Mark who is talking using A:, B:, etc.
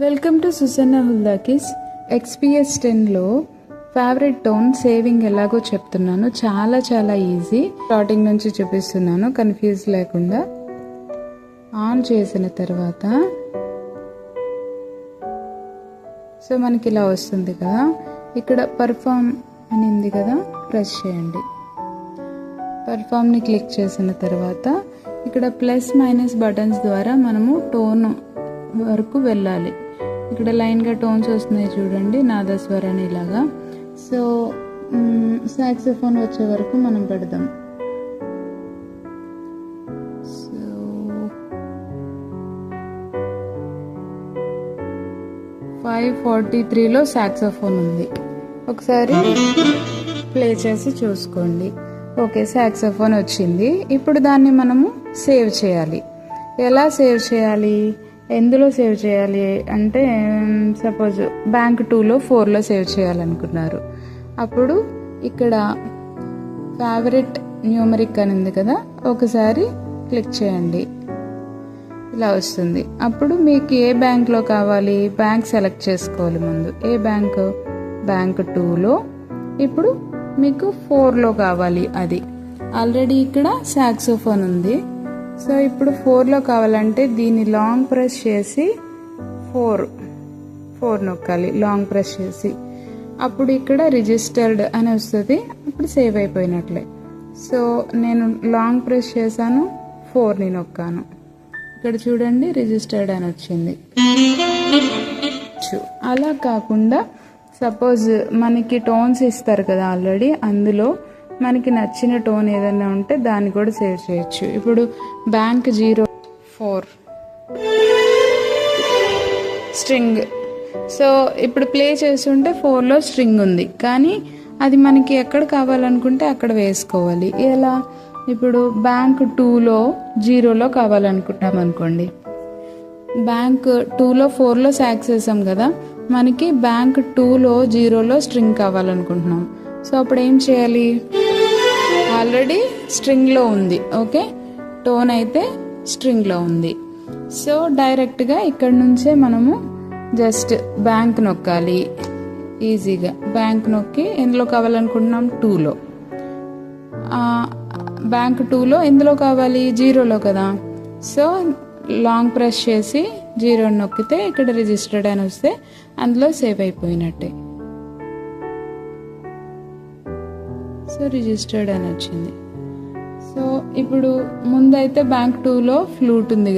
A: Welcome to Susanna హుల్దాకిస్ XPS టెన్లో favourite tone saving ఎలాగో చెప్తున్నాను. చాలా చాలా ఈజీ స్టార్టింగ్ నుంచి చూపిస్తున్నాను. కన్ఫ్యూజ్ లేకుండా. ఆన్ చేసిన తర్వాత. సో మనకి ఇలా వస్తుంది కదా. ఇక్కడ పర్ఫామ్ అని ఉంది కదా. ప్రెస్ చేయండి. పర్ఫామ్ని క్లిక్ చేసిన తర్వాత ఇక్కడ ప్లస్ మైనస్ బటన్స్ ద్వారా మనము టోన్ వరకు వెళ్ళాలి. ఇక్కడ లైన్గా టోన్స్ వస్తున్నాయి చూడండి నాదస్వరాన్ని ఇలాగా సో సాక్సోఫోన్ వచ్చే వరకు మనం పెడదాం. సో ఫైవ్ ఫార్టీ త్రీలో సాక్సోఫోన్ ఉంది. ఒకసారి ప్లే చేసి చూసుకోండి. ఓకే సాక్సోఫోన్ వచ్చింది. ఇప్పుడు దాన్ని మనము సేవ్ చేయాలి. ఎలా సేవ్ చేయాలి? ఎందులో సేవ్ చేయాలి అంటే సపోజ్ బ్యాంక్ టూలో ఫోర్లో సేవ్ చేయాలనుకున్నారు. అప్పుడు ఇక్కడ ఫేవరెట్ న్యూమరిక్ అని ఉంది కదా ఒకసారి క్లిక్ చేయండి. ఇలా వస్తుంది. అప్పుడు మీకు ఏ బ్యాంక్లో కావాలి? బ్యాంక్ సెలెక్ట్ చేసుకోవాలి ముందు. ఏ బ్యాంక్? బ్యాంక్ టూలో. ఇప్పుడు మీకు ఫోర్లో కావాలి అది. ఆల్రెడీ ఇక్కడ సాక్సోఫోన్ ఉంది. సో ఇప్పుడు ఫోర్లో కావాలంటే దీన్ని లాంగ్ ప్రెస్ చేసి ఫోర్ ఫోర్ నొక్కాలి. లాంగ్ ప్రెస్ చేసి. అప్పుడు ఇక్కడ రిజిస్టర్డ్ అని వస్తుంది. అప్పుడు సేవ్ అయిపోయినట్లే. సో నేను లాంగ్ ప్రెస్ చేశాను ఫోర్ని నొక్కాను. ఇక్కడ చూడండి రిజిస్టర్డ్ అని వచ్చింది. అలా కాకుండా సపోజ్ మనకి టోన్స్ ఇస్తారు కదా ఆల్రెడీ అందులో మనకి నచ్చిన టోన్ ఏదైనా ఉంటే దాన్ని కూడా సేవ్ చేయొచ్చు. ఇప్పుడు bank zero four. String. So ఇప్పుడు ప్లే చేస్తుంటే ఫోర్లో స్ట్రింగ్ ఉంది. కానీ అది మనకి ఎక్కడ కావాలనుకుంటే అక్కడ వేసుకోవాలి. ఎలా? ఇప్పుడు బ్యాంక్ టూలో జీరోలో కావాలనుకుంటాం అనుకోండి. బ్యాంక్ టూలో ఫోర్లో సాక్స్ వేసాం కదా? మనకి బ్యాంక్ టూలో జీరోలో స్ట్రింగ్ కావాలనుకుంటున్నాం. సో అప్పుడు ఏం చేయాలి? ఆల్రెడీ స్ట్రింగ్లో ఉంది ఓకే? టోన్ అయితే స్ట్రింగ్లో ఉంది. సో డైరెక్ట్గా ఇక్కడ నుంచే మనము జస్ట్ బ్యాంక్ నొక్కాలి. ఈజీగా బ్యాంక్ నొక్కి ఎందులో కావాలనుకుంటున్నాం? టూలో. బ్యాంక్ టూలో ఎందులో కావాలి? జీరోలో కదా. సో లాంగ్ ప్రెస్ చేసి జీరో నొక్కితే ఇక్కడ రిజిస్టర్డ్ అని వస్తే అందులో సేవ్ అయిపోయినట్టే. సో రిజిస్టర్డ్ అని వచ్చింది. సో ఇప్పుడు ముందైతే బ్యాంక్ టూలో ఫ్లూట్ ఉంది కదా.